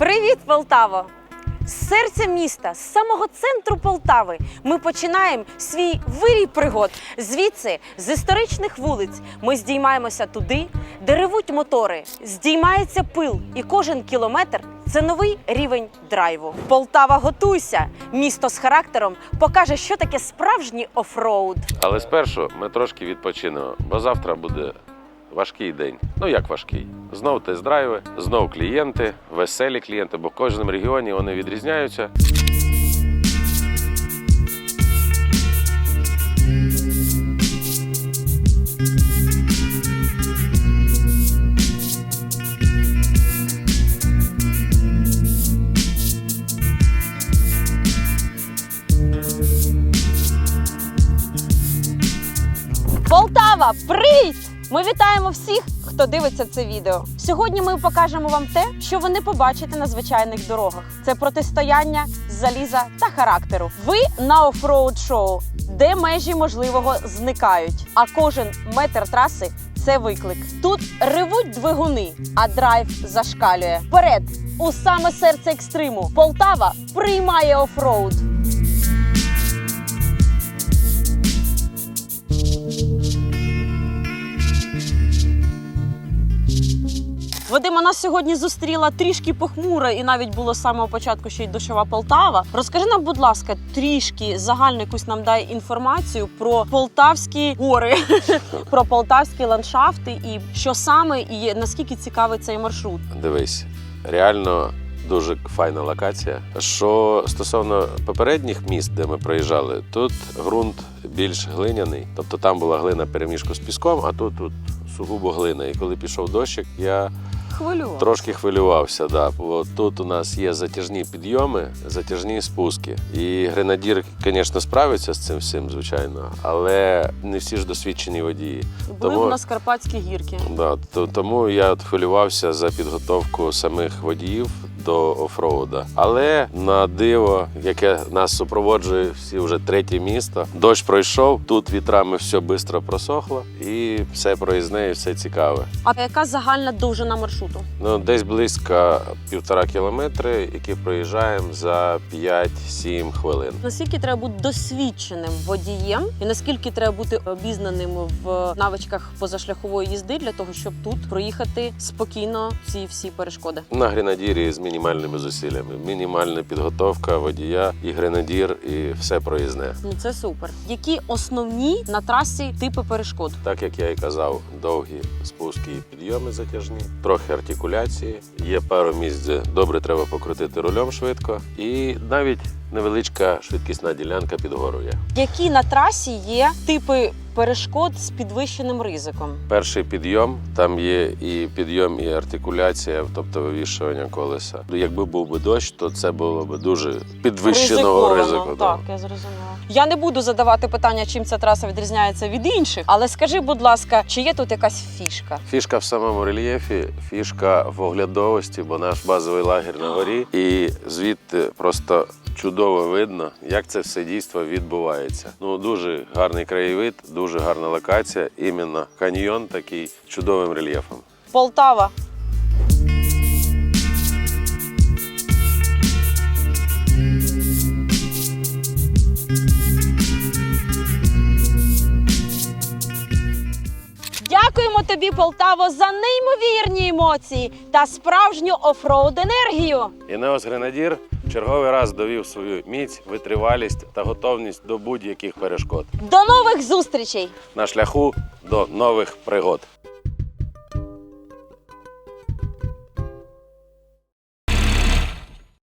Привіт, Полтаво! З серця міста, з самого центру Полтави, ми починаємо свій вирій пригод. Звідси, з історичних вулиць, ми здіймаємося туди, де ревуть мотори, здіймається пил, і кожен кілометр це новий рівень драйву. Полтава, готуйся! Місто з характером покаже, що таке справжній офроуд. Але спершу ми трошки відпочинемо, бо завтра буде важкий день. Ну як важкий? Знов тест-драйви, знов клієнти, веселі клієнти, бо в кожному регіоні вони відрізняються. Полтава, привіт! Ми вітаємо всіх, хто дивиться це відео. Сьогодні ми покажемо вам те, що ви не побачите на звичайних дорогах. Це протистояння заліза та характеру. Ви на офроуд шоу, де межі можливого зникають. А кожен метр траси це виклик. Тут ревуть двигуни, а драйв зашкалює. Вперед! У саме серце екстриму. Полтава приймає офроуд. Вадима нас сьогодні зустріла трішки похмура, і навіть було з самого початку ще й дощова Полтава. Розкажи нам, будь ласка, трішки загальну якусь нам дай інформацію про полтавські гори, про полтавські ландшафти і що саме і наскільки цікавий цей маршрут. Дивись, реально дуже файна локація. Що стосовно попередніх міст, де ми проїжджали, тут ґрунт більш глиняний, тобто там була глина перемішку з піском, а тут, тут сугубо глина. І коли пішов дощик, я Хвилювала. Трошки хвилювався, да. Бо тут у нас є затяжні підйоми, затяжні спуски. І гренадір, звісно, справиться з цим всім, звичайно, але не всі ж досвідчені водії. Були тому- у нас карпатські гірки. Да, то, тому я от хвилювався за підготовку самих водіїв до офроуда. Але на диво, яке нас супроводжує всі вже третє місто, дощ пройшов, тут вітрами все швидко просохло, і все проїзне, і все цікаве. А яка загальна довжина маршруту? Ну, десь близько півтора кілометри, які проїжджаємо за 5-7 хвилин. Наскільки треба бути досвідченим водієм, і наскільки треба бути обізнаним в навичках позашляхової їзди для того, щоб тут проїхати спокійно ці всі перешкоди? На гренадірі з мінімальними зусиллями. Мінімальна підготовка водія і гренадір, і все проїзне. Ну це супер. Які основні на трасі типи перешкод? Так як я і казав, довгі спуски і підйоми затяжні, трохи артикуляції. Є пару місць, де добре треба покрутити рулем швидко, і навіть невеличка швидкісна ділянка під гору. Які на трасі є типи перешкод з підвищеним ризиком? Перший підйом, там є і підйом, і артикуляція, тобто вивішування колеса. Якби був би дощ, то це було б дуже підвищеного Ризиковано. ризику. Так, я зрозуміла. Я не буду задавати питання, чим ця траса відрізняється від інших, але скажи, будь ласка, чи є тут якась фішка? Фішка в самому рельєфі, фішка в оглядовості, бо наш базовий лагерь на горі, і звідти просто чудово видно, як це все дійство відбувається. Ну дуже гарний краєвид, дуже гарна локація. Іменно каньйон такий чудовим рельєфом. Полтава. Дякуємо тобі, Полтаво, за неймовірні емоції та справжню офроуд енергію. Інеос Гренадір в черговий раз довів свою міць, витривалість та готовність до будь-яких перешкод До нових зустрічей! на шляху до нових пригод.